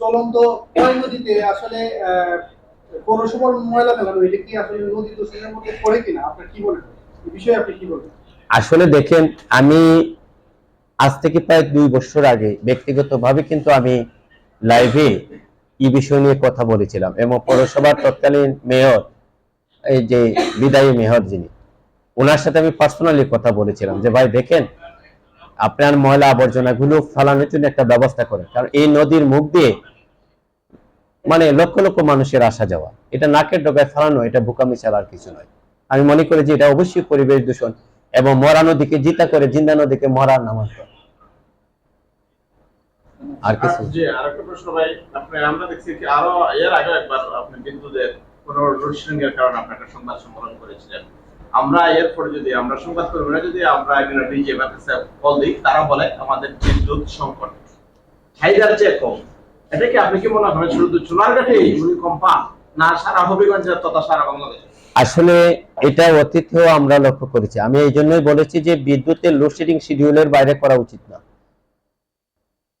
চলন্ত নদীতে আসলে পৌরসভার ময়লা ফেলানো এটা কি আসলে নদী দূষণের মধ্যে পড়ে কিনা? আপনার কি বলেন এই বিষয়ে আপনি কি বলবেন? আসলে দেখেন আমি আজ থেকে প্রায় দুই বছর আগে ব্যক্তিগতভাবে কিন্তু আমি লাইভে এই বিষয় নিয়ে কথা বলেছিলাম এবং পৌরসভার তৎকালীন মেয়র এই যে বিদায়ী মেয়র যিনি ওনার সাথে আমি পার্সোনালি কথা বলেছিলাম যে ভাই দেখেন আপনার ময়লা আবর্জনাগুলো ফেলানোর জন্য একটা ব্যবস্থা করেন। কারণ এই নদীর মুখ দিয়ে মানে লক্ষ লক্ষ মানুষের আসা যাওয়া, এটা নাকের ডোবায় ফেলানো, এটা বোকামি ছাড়া আর কিছু নয়। আমি মনে করি যে এটা অবশ্যই পরিবেশ দূষণ এবং মরা নদীকে জিতা করে জিন্দা নদীকে মরার নামান্তর আর কিছু? প্রশ্ন ভাই, আপনি, আমরা দেখছি আমরা এরপরে যদি আমরা সংবাদ কর্মীরা যদি আমরা একজন ডিজে বা কল দিই, তারা বলে আমাদের বিদ্যুৎ সংকট চাহিদার চেয়ে কম, এটা কি আপনি কি মনে করেন শুধু চুনারঘাটে ভূমিকম্প না সারা হবিগঞ্জের তথা সারা বাংলাদেশ? আসলে এটা অতীতেও আমরা লক্ষ্য করেছি। আমি এই জন্যই বলেছি যে বিদ্যুতের লোডশেডিং শিডিউলের বাইরে করা উচিত না।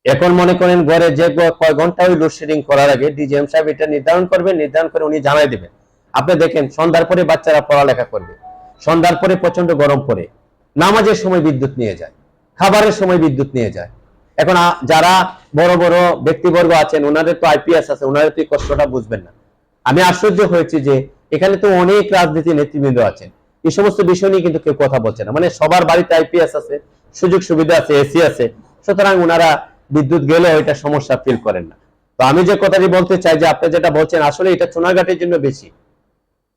এখন মনে করেন ঘরে যে কয় ঘণ্টা ওই লোডশেডিং করার আগে ডিজিএম সাহেব এটা নির্ধারণ করবেন, নির্ধারণ করে উনি জানাই দেবেন। আপনি দেখেন, সন্ধ্যার পরে বাচ্চারা পড়ালেখা করবে। সন্ধ্যার পরে প্রচণ্ড গরম পড়ে। নামাজের সময় বিদ্যুৎ নিয়ে যায়, খাবারের সময় বিদ্যুৎ নিয়ে যায়। এখন যারা বড় বড় ব্যক্তিবর্গ আছেন, ওনাদের তো আইপিএস আছে ওনাদের তো কষ্টটা বুঝবেন না। আমি আশ্চর্য হয়েছি যে এখানে তো অনেক রাজনীতি নেতৃবৃন্দ আছেন। এই সমস্ত বিষয় নিয়ে কিন্তু কেউ কথা বলছে না। মানে সবার বাড়িতে আইপিএস আছে, সুযোগ সুবিধা আছে, এসি আছে, সুতরাং ওনারা বিদ্যুৎ গেলে এটা সমস্যা ফিল করেন না। তো আমি যে কথাটি বলতে চাই যে আপনি যেটা বলছেন, আসলে এটা চুনারঘাটের জন্য বেশি।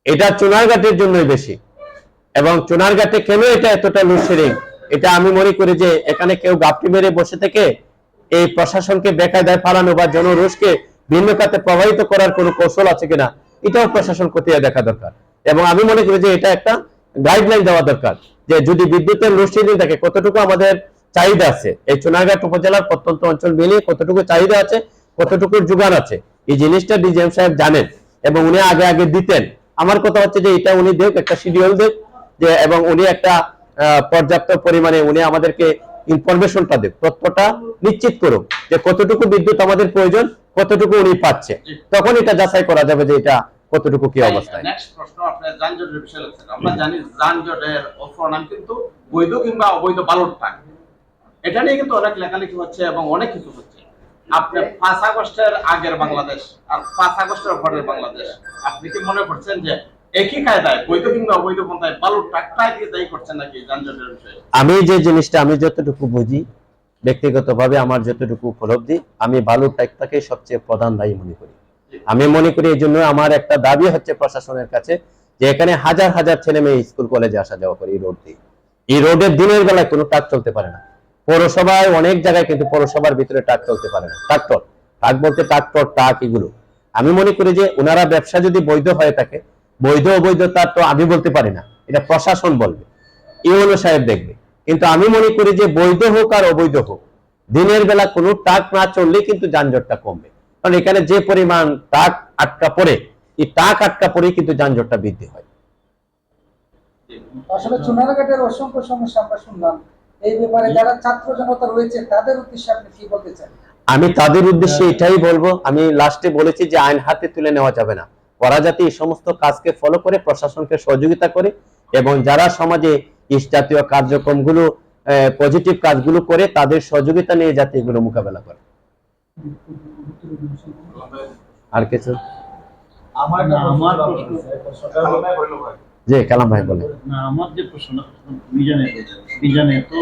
এটা চুনারঘাটের জন্যই বেশি। এবং চুনারঘাটে কেন এটা এতটা লোডশেডিং এটা আমি মনে করি যে এখানে কেউ গাপটি মেরে বসে থেকে এই প্রশাসনকে বেকায়দায় ফালানো বা জনরোষকে ভিন্ন খাতে প্রভাবিত করার কোনো কৌশল আছে কিনা, এটাও প্রশাসন খতিয়ে দেখা দরকার। এবং আমি মনে করি যে এটা একটা গাইডলাইন দেওয়া দরকার যে যদি বিদ্যুতের লোডশেডিং থাকে, কতটুকু আমাদের চাহিদা আছে? এই চুনারঘাট উপজেলার প্রত্যন্ত অঞ্চল মিলিয়ে কতটুকু চাহিদা আছে কতটুকু যোগান আছে? এই জিনিসটা ডিজিএম সাহেব জানেন এবং উনি আগে আগে দিতেন। আমার কথা হচ্ছে যে এটা উনি দেখ একটা শিডিউল দেখ যে এবং উনি একটা পর্যাপ্ত পরিমাণে উনি আমাদেরকে ইনফরমেশনটা দেখ তথ্যটা নিশ্চিত করুক যে কতটুকু বিদ্যুৎ আমাদের প্রয়োজন কতটুকু উনি পাচ্ছে। তখন এটা যাচাই করা যাবে যে এটা কতটুকু কি অবস্থায়। নেক্সট প্রশ্ন আপনি যানজটের বিষয়ে লিখছেন আমরা জানি যানজটের অপর নাম কিন্তু বৈধ কিংবা অবৈধ বালট টাকা এটা নিয়ে কিন্তু অনেক লেখালেখি হচ্ছে এবং অনেক কিছু হচ্ছে। আপনি পাঁচ আগস্টের আগের বাংলাদেশ আর পাঁচ আগস্টের পরের বাংলাদেশ। আপনি কি মনে করছেন যে একই কায়দায় বৈধ কিংবা অবৈধ পন্থায় টাকটাই দিয়ে দায়ী করছেন নাকি যানজটের বিষয়ে? আমি যে জিনিসটা আমি যতটুকু বুঝি ব্যক্তিগতভাবে আমার যতটুকু উপলব্ধি আমি বালুর সবচেয়ে প্রধান দায়ী মনে করি। আমি মনে করি এই জন্য আমার একটা দাবি হচ্ছে প্রশাসনের কাছে যে এখানে হাজার হাজার ছেলে মেয়ে স্কুল কলেজে আসা যাওয়া করে এই রোড দিয়ে। এই রোডের দিনের বেলায় কোনো ট্রাক চলতে পারে না। পৌরসভায় অনেক জায়গায় কিন্তু পৌরসভার ভিতরে ট্রাক চলতে পারে না। ট্রাক্টর ট্রাক বলতে ট্রাক্টর ট্রাক এগুলো। আমি মনে করি যে ওনারা ব্যবসা যদি বৈধ হয়ে থাকে বৈধ অবৈধতা তো আমি বলতে পারি না এটা প্রশাসন বলবে ইউনো সাহেব দেখবে। কিন্তু আমি মনে করি যে বৈধ হোক আর অবৈধ হোক দিনের বেলা কোনো ট্রাক না চললে কিন্তু যানজটটা কমবে। কারণ এখানে যে পরিমাণ ট্রাক আটকা পড়ে এই ট্রাক আটকা পড়েই কিন্তু যানজটটা বৃদ্ধি হয়। আসলে চুনারঘাটের অসংখ্য সমস্যা আমরা শুনলাম। এই ব্যাপারে যারা ছাত্র জনতা রয়েছে তাদের উদ্দেশ্যে আপনি কি বলতে চান? আমি তাদের উদ্দেশ্যে এটাই বলব আমি লাস্টে বলেছি যে আইন হাতে তুলে নেওয়া যাবে না। ওরা যাতে এই সমস্ত কাজকে ফলো করে প্রশাসনকে সহযোগিতা করে এবং যারা সমাজে ইস জাতীয় কার্যক্রমগুলো পজিটিভ কাজগুলো করে তাদের সহযোগিতা নিয়ে যাতে এগুলো মোকাবেলা করে। আর কিছু? জি কালাম ভাই বলে। আমার যে প্রশ্নটা বিজানে বিজানে তো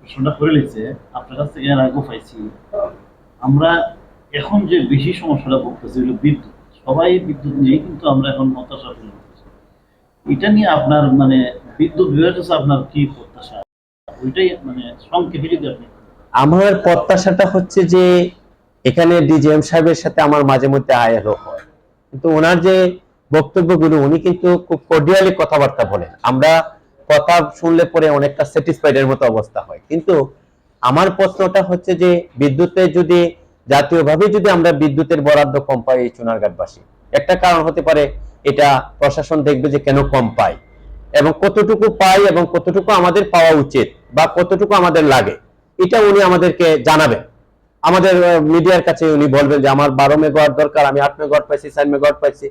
প্রশ্নটা করে লিখছে আপনার কাছ থেকে পাইছি। আমরা এখন যে বেশি সমস্যাটা ভুগতেছি হলো বিদ্যুৎ। সবাই বিদ্যুৎ নিয়েই কিন্তু আমরা এখন হতাশা ফিল করতেছি এটা নিয়ে আপনার মানে বিদ্যুৎ বিভাগের কাছে আপনার কি প্রত্যাশা? ওইটাই মানে সংক্ষেপে যদি আপনি আমার প্রত্যাশাটা হচ্ছে যে এখানে ডিজিএম সাহেবের সাথে আমার মাঝে মধ্যে আয়ারও হয়। কিন্তু ওনার যে বক্তব্যগুলো, উনি কিন্তু খুব কর্ডিয়ালি কথাবার্তা বলেন। আমরা কথা শুনলে পরে অনেকটা স্যাটিসফাইড এর মতো অবস্থা হয়। কিন্তু আমার প্রশ্নটা হচ্ছে যে বিদ্যুতের যদি জাতীয়ভাবে যদি আমরা বিদ্যুতের বরাদ্দ কম পাই এই চুনারঘাটবাসী একটা কারণ হতে পারে এটা প্রশাসন দেখবে যে কেন কম পাই এবং কতটুকু পাই এবং কতটুকু আমাদের পাওয়া উচিত বা কতটুকু আমাদের লাগে, এটা উনি আমাদেরকে জানাবেন। আমাদের মিডিয়ার কাছে উনি বলবেন যে আমার বারো মেগাওয়াট দরকার, আমি আট মেগাওয়াট পাইছি, চার মেগাওয়াট পাইছি।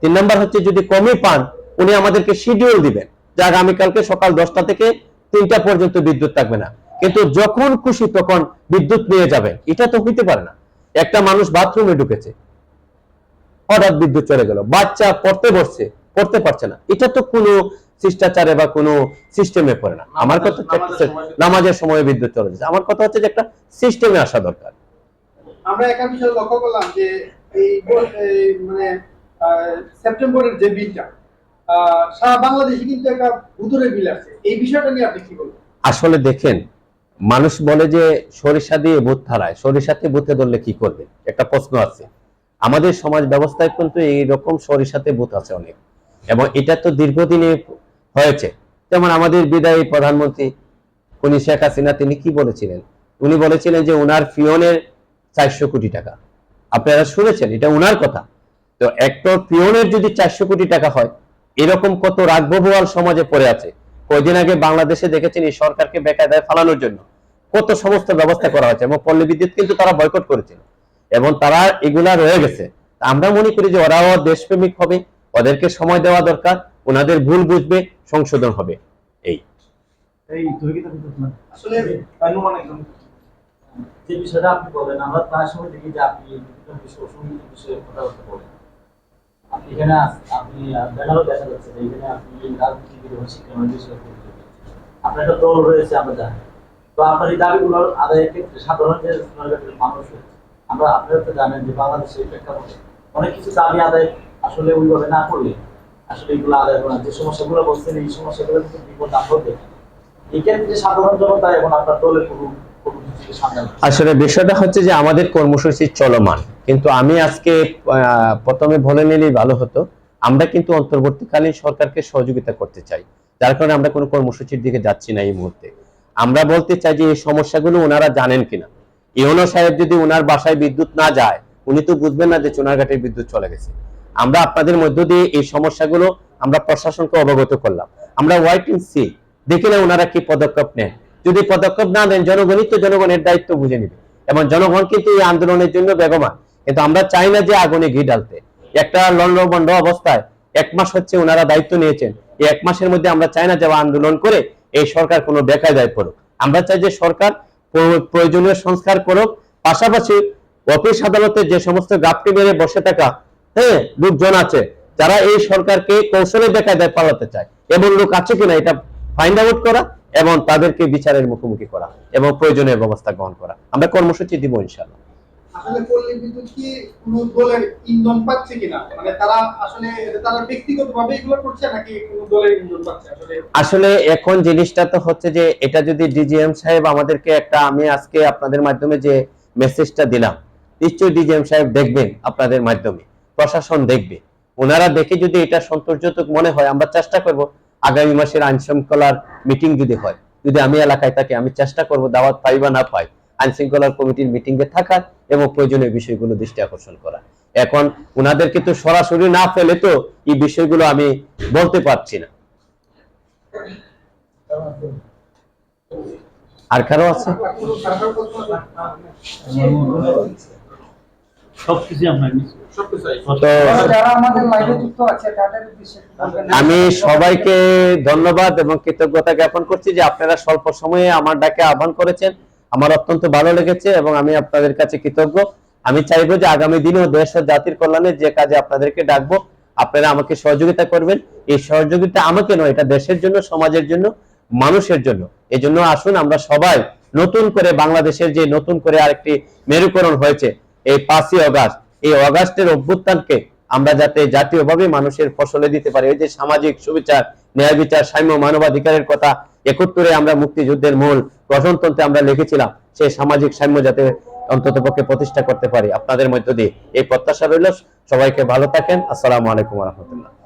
তিন নাম্বার হচ্ছে যদি কমই পান, উনি আমাদেরকে শিডিউল দিবেন যে আগামীকালকে সকাল দশটা থেকে তিনটা পর্যন্ত বিদ্যুৎ থাকবে না। কিন্তু যখন খুশি তখন বিদ্যুৎ নিয়ে যাবেন এটা তো হইতে পারে না। একটা মানুষ বাথরুমে ঢুকেছে। হঠাৎ বিদ্যুৎ চলে গেল। বাচ্চা পড়তে বসছে পড়তে পারছে না। এটা তো কোনো শিষ্টাচারে বা কোনো সিস্টেমে পড়ে না। আমার কথা হচ্ছে নামাজের সময়- বিদ্যুৎ চলে যাচ্ছে। আমার কথা হচ্ছে যে একটা সিস্টেমে আসা দরকার। আমরা একটা বিষয় লক্ষ্য করলাম যে এই মানে সেপ্টেম্বরের যে বিলটা সারা বাংলাদেশে কিন্তু একটা ভুতুরে বিল আছে এই বিষয়টা নিয়ে আপনি কি বলবেন? আসলে দেখেন মানুষ বলে যে সরিষা দিয়ে ভূত থারায় সরিষাতে ভূতে ধরলে কি করবে? একটা প্রশ্ন আছে। আমাদের সমাজ ব্যবস্থায় কিন্তু এইরকম সরিষাতে ভূত আছে অনেক। এবং এটা তো দীর্ঘদিনে হয়েছে। যেমন আমাদের বিদায়ী প্রধানমন্ত্রী উনি শেখ হাসিনা, তিনি কি বলেছিলেন? উনি বলেছিলেন যে উনার পিয়নের চারশো কোটি টাকা। আপনারা শুনেছেন, এটা উনার কথা। তো একটা পিয়নের যদি চারশো কোটি টাকা হয়, এরকম কত রাগবহুয়াল সমাজে পড়ে আছে। কয়দিন আগে বাংলাদেশে দেখেছেন এই সরকারকে বেকায়দায় ফালানোর জন্য। কত সমস্ত ব্যবস্থা করা হয়েছে এবং পল্লী বিদ্যুৎ কিন্তু তারা বয়কট করেছিল এবং তারা এগুলা রয়ে গেছে। আমরা মনে করি যে ওরাও দেশপ্রেমিক হবে ওদেরকে সময় দেওয়া দরকার ওনাদের ভুল বুঝবে সংশোধন হবে। এই। এই তুমি কি তার ভিতর না? আসলে যে বিষয়টা আপনি বলেন আমরা প্রায় সময় দেখি যে আপনি বিষয় অসংখ্য বিষয়ে কথাবার্তা বলেন। আপনি এখানে আপনি ব্যানারও দেখা যাচ্ছে এখানে আপনি রাজনীতিবিদ এবং আপনার একটা দল রয়েছে আমরা জানি। তো আপনার এই আদায়ের ক্ষেত্রে সাধারণ যে মানুষ আমরা তো জানেন যে প্রেক্ষাপটে অনেক কিছু দাবি আদায় আসলে ওইভাবে না করলে আসলে এগুলো আদায় যে সমস্যাগুলো এই সমস্যাগুলো কিন্তু বিপদ সাধারণ জনতা আপনার। আসলে বিষয়টা হচ্ছে যে আমাদের কর্মসূচি চলমান। কিন্তু আমি আজকে প্রথমে বলে নিলেই ভালো হতো, আমরা কিন্তু অন্তর্বর্তীকালীন সরকারকে সহযোগিতা করতে চাই। যার কারণে আমরা কোনো কর্মসূচির দিকে যাচ্ছি না এই মুহূর্তে। আমরা বলতে চাই যে এই সমস্যাগুলো ওনারা জানেন কিনা। ইউনো সাহেব যদি ওনার বাসায় বিদ্যুৎ না যায়, উনি তো বুঝবেন না যে চুনারঘাটের বিদ্যুৎ চলে গেছে। আমরা আপনাদের মধ্য দিয়ে এই সমস্যাগুলো আমরা প্রশাসনকে অবগত করলাম। আমরা ওয়াইট ইন সি দেখি না ওনারা কি পদক্ষেপ নেন। যদি পদক্ষেপ না নেন, জনগণই তো জনগণের দায়িত্ব বুঝে নেবে। এবং জনগণ কিন্তু এই আন্দোলনের জন্য বেগমান কিন্তু আমরা চাই না যে আগুনে ঘি ডালতে একটা লন্ডবন্ড অবস্থায় এক মাস হচ্ছে ওনারা দায়িত্ব নিয়েছেন। এই এক মাসের মধ্যে আমরা চাই না যে আন্দোলন করে এই সরকার কোনো বেকায়দায় পড়ুক। আমরা চাই যে সরকার প্রয়োজনীয় সংস্কার করুক, পাশাপাশি অফিস আদালতে যে সমস্ত গাপটি মেরে বসে থাকা হ্যাঁ লোকজন আছে, যারা এই সরকারকে কৌশলে বেকায়দায় পালাতে চায়, এমন লোক আছে কিনা এটা ফাইন্ড আউট করা এবং তাদেরকে বিচারের মুখোমুখি করা এবং প্রয়োজনীয় ব্যবস্থা গ্রহণ করা। আমরা কর্মসূচি দিব ইনশাআল্লাহ। আসলে পল্লী বিদ্যুৎ কি কোনো দলের ইন্ধন পাচ্ছে কিনা? মানে তারা আসলে তারা ব্যক্তিগত ভাবে এগুলো করছে নাকি দলের ইন্ধন পাচ্ছে? আসলে এখন জিনিসটা তো হচ্ছে যে এটা যদি ডিজিএম সাহেব আমাদেরকে একটা, আমি আজকে আপনাদের মাধ্যমে যে মেসেজটা দিলাম, নিশ্চয়ই ডিজিএম সাহেব দেখবেন আপনাদের মাধ্যমে, প্রশাসন দেখবে। ওনারা দেখে যদি এটা সন্তোষজনক মনে হয়, আমরা চেষ্টা করব আগামী মাসের আইন শৃঙ্খলার মিটিং যদি হয়, যদি আমি এলাকায় থাকি, আমি চেষ্টা করব দাওয়াত পাই বা না পাই। আইন শৃঙ্খলার কমিটির মিটিং এ থাকার এবং প্রয়োজনীয় বিষয়গুলো দৃষ্টি আকর্ষণ করা। এখন ওনাদেরকে তো সরাসরি না ফেলে তো এই বিষয়গুলো আমি বলতে পারছি না। আর কারও আছে। আমি সবাইকে ধন্যবাদ এবং কৃতজ্ঞতা জ্ঞাপন করছি যে আপনারা স্বল্প সময়ে আমার ডাকে আহ্বান করেছেন। আমার অত্যন্ত ভালো লেগেছে এবং আমি আপনাদের কাছে কৃতজ্ঞ। আমি চাইব যে আগামী দিনেও দেশ ও জাতির কল্যাণে যে কাজে আপনাদেরকে ডাকবো, আপনারা আমাকে সহযোগিতা করবেন। এই সহযোগিতা আমাকে নয়, এটা দেশের জন্য, সমাজের জন্য, মানুষের জন্য। এই জন্য আসুন আমরা সবাই নতুন করে বাংলাদেশের যে নতুন করে আরেকটি মেরুকরণ হয়েছে, এই পাঁচই অগাস্ট। এই অগাস্টের অভ্যুত্থানকে আমরা যাতে জাতীয়ভাবে মানুষের ফসলে দিতে পারি ওই যে সামাজিক সুবিচার ন্যায় বিচার, সাম্য মানবাধিকারের কথা একত্তরে আমরা মুক্তিযুদ্ধের মূল গঠনতন্ত্রে আমরা লিখেছিলাম সেই সামাজিক সাম্য যাতে অন্তত পক্ষে প্রতিষ্ঠা করতে পারি। আপনাদের মধ্য দিয়ে এই প্রত্যাশা রইল। সবাইকে ভালো থাকেন। আসসালামু আলাইকুম রহমতুল্লাহ।